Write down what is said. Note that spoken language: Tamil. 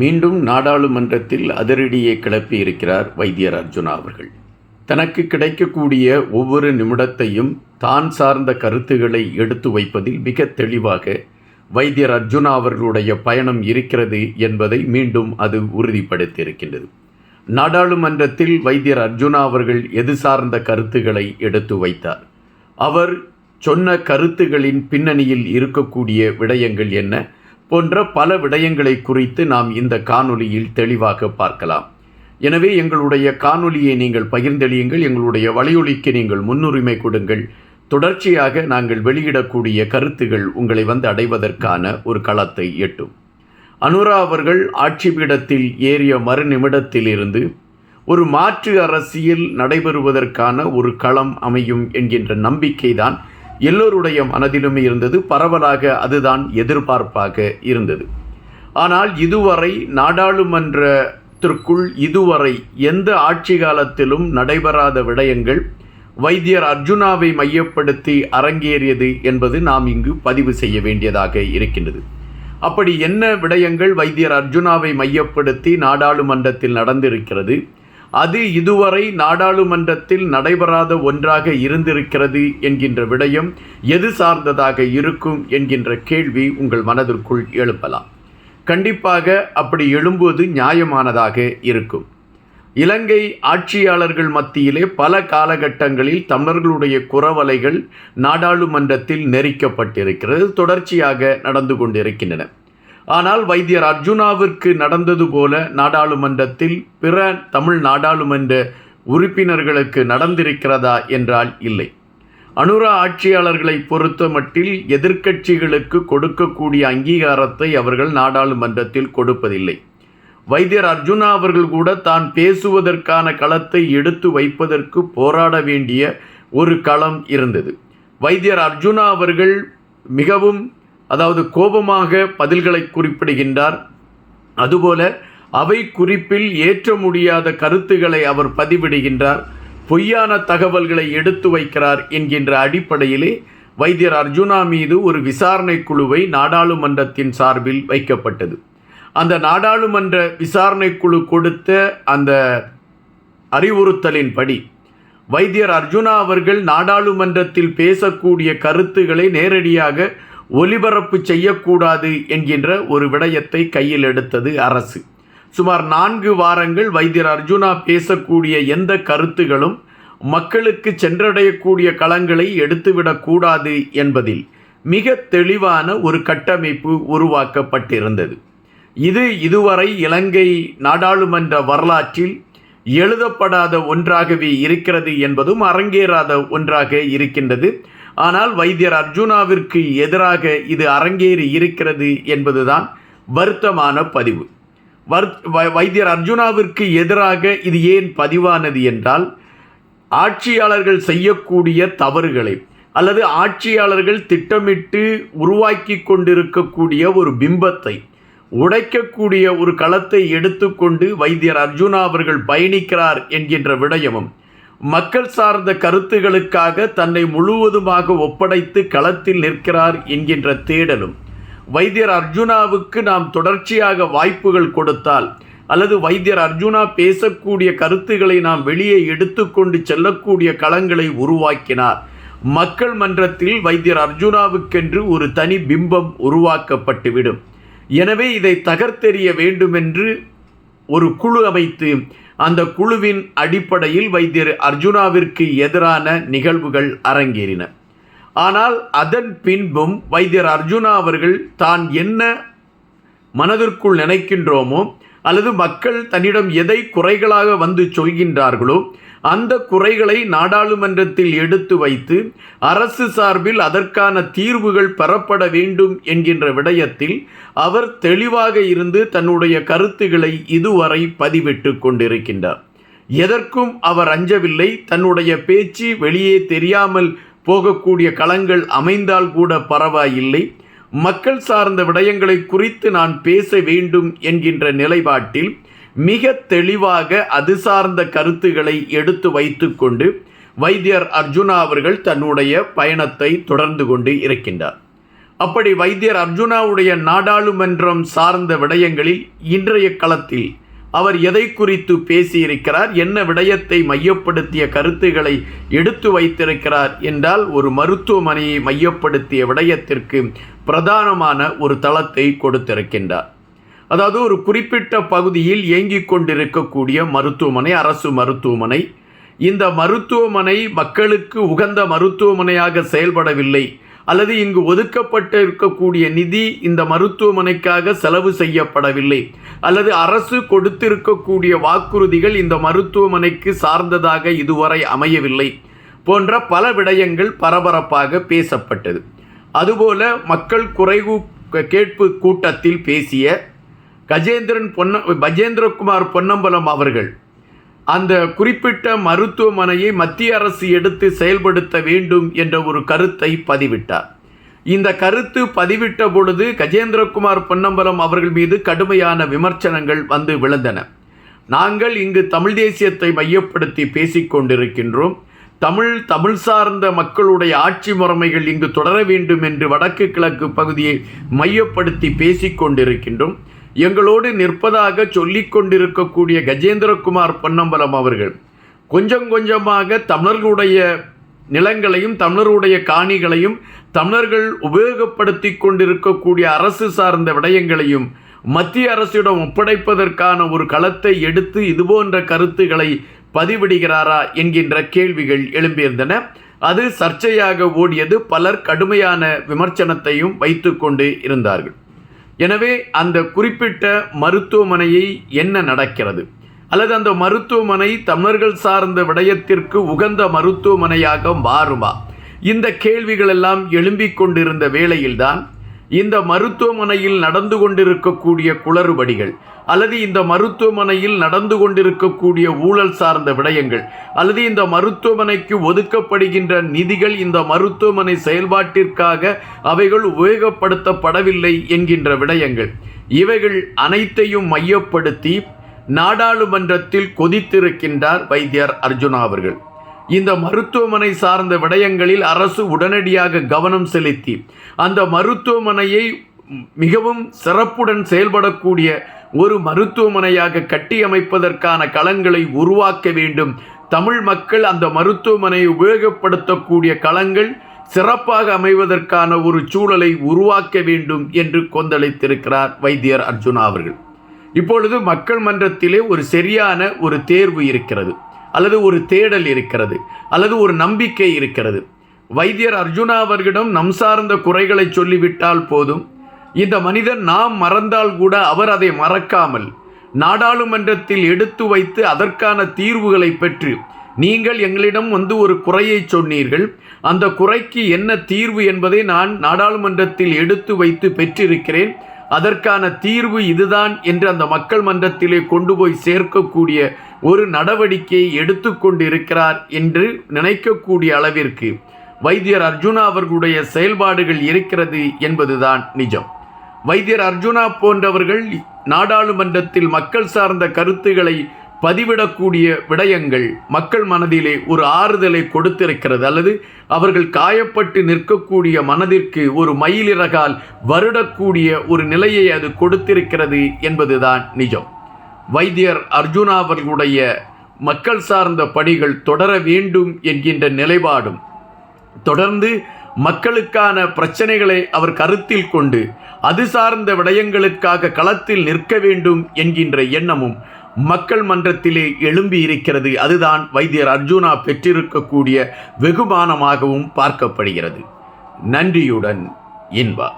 மீண்டும் நாடாளுமன்றத்தில் அதிரடியை கிளப்பியிருக்கிறார் வைத்தியர் அர்ஜுனா அவர்கள். தனக்கு கிடைக்கக்கூடிய ஒவ்வொரு நிமிடத்தையும் தான் சார்ந்த கருத்துக்களை எடுத்து வைப்பதில் மிக தெளிவாக வைத்தியர் அர்ஜுனா அவர்களுடைய பயணம் இருக்கிறது என்பதை மீண்டும் அது உறுதிப்படுத்தியிருக்கின்றது. நாடாளுமன்றத்தில் வைத்தியர் அர்ஜுனா அவர்கள் எது சார்ந்த கருத்துக்களை எடுத்து வைத்தார்? அவர் சொன்ன கருத்துகளின் பின்னணியில் இருக்கக்கூடிய விடயங்கள் என்ன? போன்ற பல விடயங்களை குறித்து நாம் இந்த காணொலியில் தெளிவாக பார்க்கலாம். எனவே எங்களுடைய காணொலியை நீங்கள் பகிர்ந்தளியுங்கள் எங்களுடைய வலையொலிக்கு நீங்கள் முன்னுரிமை கொடுங்கள். தொடர்ச்சியாக நாங்கள் வெளியிடக்கூடிய கருத்துகள் உங்களை வந்து அடைவதற்கான ஒரு களத்தை எட்டும். அனுரா அவர்கள் ஆட்சி பீடத்தில் ஏறிய மறுநிமிடத்திலிருந்து ஒரு மாற்று அரசியல் நடைபெறுவதற்கான ஒரு களம் அமையும் என்கின்ற நம்பிக்கைதான் எல்லோருடைய மனதிலும் இருந்தது. பரவலாக அதுதான் எதிர்பார்ப்பாக இருந்தது. ஆனால் இதுவரை நாடாளுமன்றத்திற்குள் இதுவரை எந்த ஆட்சி காலத்திலும் நடைபெறாத விடயங்கள் வைத்தியர் அர்ஜுனாவை மையப்படுத்தி அரங்கேறியது என்பது நாம் இங்கு பதிவு செய்ய வேண்டியதாக இருக்கின்றது. அப்படி என்ன விடயங்கள் வைத்தியர் அர்ஜுனாவை மையப்படுத்தி நாடாளுமன்றத்தில் நடந்திருக்கிறது? அது இதுவரை நாடாளுமன்றத்தில் நடைபெறாத ஒன்றாக இருந்திருக்கிறது என்கின்ற விடயம் எது சார்ந்ததாக இருக்கும் என்கின்ற கேள்வி உங்கள் மனதிற்குள் எழுப்பலாம். கண்டிப்பாக அப்படி எழும்புவது நியாயமானதாக இருக்கும். இலங்கை ஆட்சியாளர்கள் மத்தியிலே பல காலகட்டங்களில் தமிழர்களுடைய குறவலைகள் நாடாளுமன்றத்தில் நெரிக்கப்பட்டிருக்கிறது தொடர்ச்சியாக நடந்து கொண்டிருக்கின்றன. ஆனால் வைத்தியர் அர்ஜுனாவிற்கு நடந்தது போல நாடாளுமன்றத்தில் பிற தமிழ் நாடாளுமன்ற உறுப்பினர்களுக்கு நடந்திருக்கிறதா என்றால் இல்லை. அனுரா ஆட்சியாளர்களை பொறுத்த மட்டில் எதிர்க்கட்சிகளுக்கு கொடுக்கக்கூடிய அங்கீகாரத்தை அவர்கள் நாடாளுமன்றத்தில் கொடுப்பதில்லை. வைத்தியர் அர்ஜுனா அவர்கள் கூட தான் பேசுவதற்கான களத்தை எடுத்து வைப்பதற்கு போராட வேண்டிய ஒரு களம் இருந்தது. வைத்தியர் அர்ஜுனா அவர்கள் மிகவும் அதாவது கோபமாக பதில்களை குறிப்பிடுகின்றார். அதுபோல அவை குறிப்பில் ஏற்ற முடியாத கருத்துக்களை அவர் பதிவிடுகின்றார். பொய்யான தகவல்களை எடுத்து வைக்கிறார் என்கின்ற அடிப்படையிலே வைத்தியர் அர்ஜுனா மீது ஒரு விசாரணை குழுவை நாடாளுமன்றத்தின் சார்பில் வைக்கப்பட்டது. அந்த நாடாளுமன்ற விசாரணை குழு கொடுத்த அந்த அறிவுறுத்தலின்படி வைத்தியர் அர்ஜுனா அவர்கள் நாடாளுமன்றத்தில் பேசக்கூடிய கருத்துக்களை நேரடியாக ஒலிபரப்பு செய்யக்கூடாது என்கின்ற ஒரு விடயத்தை கையில் எடுத்தது அரசு. சுமார் நான்கு வாரங்கள் வைத்தியர் அர்ஜுனா பேசக்கூடிய எந்த கருத்துகளும் மக்களுக்கு சென்றடையக்கூடிய களங்களை எடுத்துவிடக்கூடாது என்பதில் மிக தெளிவான ஒரு கட்டமைப்பு உருவாக்கப்பட்டிருந்தது. இது இதுவரை இலங்கை நாடாளுமன்ற வரலாற்றில் எழுதப்படாத ஒன்றாகவே இருக்கிறது என்பதும் அரங்கேறாத ஒன்றாக இருக்கின்றது. ஆனால் வைத்தியர் அர்ஜுனாவிற்கு எதிராக இது அரங்கேறி இருக்கிறது என்பதுதான் வருத்தமான பதிவு. வைத்தியர் அர்ஜுனாவிற்கு எதிராக இது ஏன் பதிவானது என்றால் ஆட்சியாளர்கள் செய்யக்கூடிய தவறுகளை அல்லது ஆட்சியாளர்கள் திட்டமிட்டு உருவாக்கி கொண்டிருக்கக்கூடிய ஒரு பிம்பத்தை உடைக்கக்கூடிய ஒரு களத்தை எடுத்துக்கொண்டு வைத்தியர் அர்ஜுனா அவர்கள் பயணிக்கிறார் என்கின்ற விடயமும் மக்கள் சார்ந்த கருத்துகளுக்காக தன்னை முழுவதுமாக ஒப்படைத்து களத்தில் நிற்கிறார் என்கின்ற தேடலும் வைத்தியர் அர்ஜுனாவுக்கு நாம் தொடர்ச்சியாக வாய்ப்புகள் கொடுத்தால் அல்லது வைத்தியர் அர்ஜுனா பேசக்கூடிய கருத்துக்களை நாம் வெளியே எடுத்துக்கொண்டு செல்லக்கூடிய களங்களை உருவாக்கினார். மக்கள் மன்றத்தில் வைத்தியர் அர்ஜுனாவுக்கென்று ஒரு தனி பிம்பம் உருவாக்கப்பட்டுவிடும். எனவே இதை தகர்த்தெறிய வேண்டுமென்று ஒரு குழு அமைத்து அந்த குழுவின் அடிப்படையில் வைத்தியர் அர்ஜுனாவிற்கு எதிரான நிகழ்வுகள் அரங்கேறின. ஆனால் அதன் பின்பும் வைத்தியர் அர்ஜுனா அவர்கள் தான் என்ன மனதிற்குள் நினைக்கின்றோமோ அல்லது மக்கள் தன்னிடம் எதை குறைகளாக வந்து சொல்கின்றார்களோ அந்த குறைகளை நாடாளுமன்றத்தில் எடுத்து வைத்து அரசு சார்பில் அதற்கான தீர்வுகள் பெறப்பட வேண்டும் என்கின்ற விடயத்தில் அவர் தெளிவாக இருந்து தன்னுடைய கருத்துக்களை இதுவரை பதிவிட்டு கொண்டிருக்கின்றார். எதற்கும் அவர் அஞ்சவில்லை. தன்னுடைய பேச்சு வெளியே தெரியாமல் போகக்கூடிய களங்கள் அமைந்தால் கூட பரவாயில்லை. மக்கள் சார்ந்த விடயங்களை குறித்து நான் பேச வேண்டும் என்கின்ற நிலைப்பாட்டில் மிக தெளிவாக அது சார்ந்த கருத்துக்களை எடுத்து வைத்துக்கொண்டு வைத்தியர் அர்ஜுனா அவர்கள் தன்னுடைய பயணத்தை தொடர்ந்து கொண்டு இருக்கின்றார். அப்படி வைத்தியர் அர்ஜுனாவுடைய நாடாளுமன்றம் சார்ந்த விடயங்களில் இன்றைய களத்தில் அவர் எதை குறித்து பேசியிருக்கிறார்? என்ன விடயத்தை மையப்படுத்திய கருத்துக்களை எடுத்து வைத்திருக்கிறார் என்றால் ஒரு மருத்துவமனையை மையப்படுத்திய விடயத்திற்கு பிரதானமான ஒரு தளத்தை கொடுத்திருக்கின்றார். அதாவது ஒரு குறிப்பிட்ட பகுதியில் இயங்கிக் கொண்டிருக்கக்கூடிய மருத்துவமனை அரசு மருத்துவமனை. இந்த மருத்துவமனை மக்களுக்கு உகந்த மருத்துவமனையாக செயல்படவில்லை. அல்லது இங்கு ஒதுக்கப்பட்டு இருக்கக்கூடிய நிதி இந்த மருத்துவமனைக்காக செலவு செய்யப்படவில்லை. அல்லது அரசு கொடுத்திருக்கக்கூடிய வாக்குறுதிகள் இந்த மருத்துவமனைக்கு சார்ந்ததாக இதுவரை அமையவில்லை போன்ற பல விடயங்கள் பரபரப்பாக பேசப்பட்டது. அதுபோல மக்கள் குறைவு கேட்பு கூட்டத்தில் பேசிய கஜேந்திரன் பொன்ன கஜேந்திரகுமார் பொன்னம்பலம் அவர்கள் அந்த குறிப்பிட்ட மருத்துவமனையை மத்திய அரசு எடுத்து செயல்படுத்த வேண்டும் என்ற ஒரு கருத்தை பதிவிட்டார். இந்த கருத்து பதிவிட்ட பொழுது கஜேந்திரகுமார் பொன்னம்பலம் அவர்கள் மீது கடுமையான விமர்சனங்கள் வந்து விழுந்தன. நாங்கள் இங்கு தமிழ் தேசியத்தை மையப்படுத்தி பேசிக்கொண்டிருக்கின்றோம் தமிழ் தமிழ் சார்ந்த மக்களுடைய ஆட்சி முறைமைகள் இங்கு தொடர வேண்டும் என்று வடக்கு கிழக்கு பகுதியை மையப்படுத்தி பேசிக்கொண்டிருக்கின்றோம் எங்களோடு நிற்பதாக சொல்லிக் கொண்டிருக்கக்கூடிய கஜேந்திரகுமார் பொன்னம்பலம் அவர்கள் கொஞ்சம் கொஞ்சமாக தமிழர்களுடைய நிலங்களையும் தமிழருடைய காணிகளையும் தமிழர்கள் உபயோகப்படுத்தி கொண்டிருக்கக்கூடிய அரசு சார்ந்த விடயங்களையும் மத்திய அரசிடம் ஒப்படைப்பதற்கான ஒரு களத்தை எடுத்து இதுபோன்ற கருத்துக்களை பதிவிடுகிறாரா என்கின்ற கேள்விகள் எழும்பியிருந்தன. அது சர்ச்சையாக ஓடியது பலர் கடுமையான விமர்சனத்தையும் வைத்து கொண்டு இருந்தார்கள். எனவே அந்த குறிப்பிட்ட மருத்துவமனையை என்ன நடக்கிறது? அல்லது அந்த மருத்துவமனை தமிழர்கள் சார்ந்த விடயத்திற்கு உகந்த மருத்துவமனையாக மாறுமா? இந்த கேள்விகள் எல்லாம் எழும்பிக் கொண்டிருந்த வேளையில்தான் இந்த மருத்துவமனையில் நடந்து கொண்டிருக்கக்கூடிய குளறுபடிகள் அல்லது இந்த மருத்துவமனையில் நடந்து கொண்டிருக்கக்கூடிய ஊழல் சார்ந்த விடயங்கள் அல்லது இந்த மருத்துவமனைக்கு ஒதுக்கப்படுகின்ற நிதிகள் இந்த மருத்துவமனை செயல்பாட்டிற்காக அவைகள் உபயோகப்படுத்தப்படவில்லை என்கின்ற விடயங்கள். இவைகள் அனைத்தையும் மையப்படுத்தி நாடாளுமன்றத்தில் கொதித்திருக்கின்றார் வைத்தியர் அர்ஜுனா அவர்கள். இந்த மருத்துவமனை சார்ந்த விடயங்களில் அரசு உடனடியாக கவனம் செலுத்தி அந்த மருத்துவமனையை மிகவும் சிறப்புடன் செயல்படக்கூடிய ஒரு மருத்துவமனையாக கட்டியமைப்பதற்கான களங்களை உருவாக்க வேண்டும். தமிழ் மக்கள் அந்த மருத்துவமனையை உபயோகப்படுத்தக்கூடிய களங்கள் சிறப்பாக அமைவதற்கான ஒரு சூழலை உருவாக்க வேண்டும் என்று கொந்தளித்திருக்கிறார் வைத்தியர் அர்ஜுனா அவர்கள். இப்பொழுது மக்கள் மன்றத்திலே ஒரு சரியான ஒரு தேர்வு இருக்கிறது. அல்லது ஒரு தேடல் இருக்கிறது அல்லது ஒரு நம்பிக்கை இருக்கிறது. வைத்தியர் அர்ஜுனா அவர்களிடம் நம் சார்ந்த குறைகளை சொல்லிவிட்டால் போதும். இந்த மனிதன் நாம் மறந்தால் கூட அவர் அதை மறக்காமல் நாடாளுமன்றத்தில் எடுத்து வைத்து அதற்கான தீர்வுகளை பெற்று நீங்கள் எங்களிடம் வந்து ஒரு குறையை சொன்னீர்கள். அந்த குறைக்கு என்ன தீர்வு என்பதை நான் நாடாளுமன்றத்தில் எடுத்து வைத்து பெற்றிருக்கிறேன். அதற்கான தீர்வு இதுதான் என்று அந்த மக்கள் மன்றத்திலே கொண்டு போய் சேர்க்கக்கூடிய ஒரு நடவடிக்கையை எடுத்துக்கொண்டு இருக்கிறார் என்று நினைக்கக்கூடிய அளவிற்கு வைத்தியர் அர்ஜுனா அவர்களுடைய செயல்பாடுகள் இருக்கிறது என்பதுதான் நிஜம். வைத்தியர் அர்ஜுனா போன்றவர்கள் நாடாளுமன்றத்தில் மக்கள் சார்ந்த கருத்துக்களை பதிவிடக்கூடிய விடயங்கள் மக்கள் மனதிலே ஒரு ஆறுதலை கொடுத்திருக்கிறது. அல்லது அவர்கள் காயப்பட்டு நிற்கக்கூடிய மனதிற்கு ஒரு மயிலிறகால் வருடக்கூடிய ஒரு நிலையை அது கொடுத்திருக்கிறது என்பதுதான் நிஜம். வைத்தியர் அர்ஜுனா அவர்களுடைய மக்கள் சார்ந்த பணிகள் தொடர வேண்டும் என்கின்ற நிலைப்பாடும் தொடர்ந்து மக்களுக்கான பிரச்சனைகளை அவர் கருத்தில் கொண்டு அது சார்ந்த விடயங்களுக்காக களத்தில் நிற்க வேண்டும் என்கின்ற எண்ணமும் மக்கள் மன்றத்திலே எழும்பி இருக்கிறது. அதுதான் வைத்தியர் அர்ஜுனா பெற்றிருக்கக்கூடிய வெகுமானமாகவும் பார்க்கப்படுகிறது. நன்றியுடன் இன்பா.